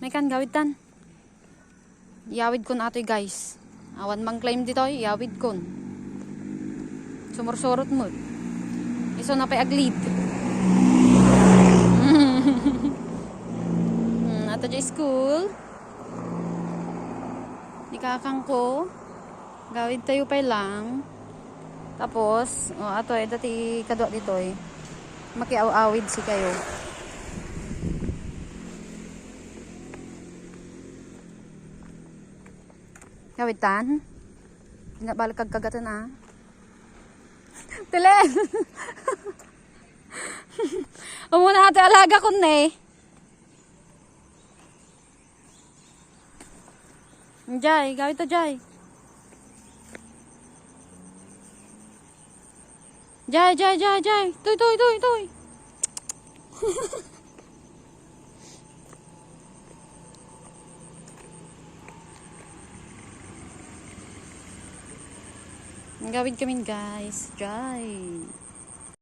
May kan gawid tan. Yawid kon atoy guys. Awan mang claim dito, yawid kon. Sumursurot mo. Iso na pa'y aglid. Hmm, ato dyan school. Ikakang ko. Gawid tayo pa lang. Tapos, oh, ato eh, dati kadwa dito eh. Makiaw-awid si kayo. Kawitan. Pinabalik kag kagatan ah. Tilen! Amo na ate alaga ko na eh. Jai, gawin to Jai. Jai, Jai, Jai, Jai. Toy, toy, toy, toy. Gawin kami guys. Jai.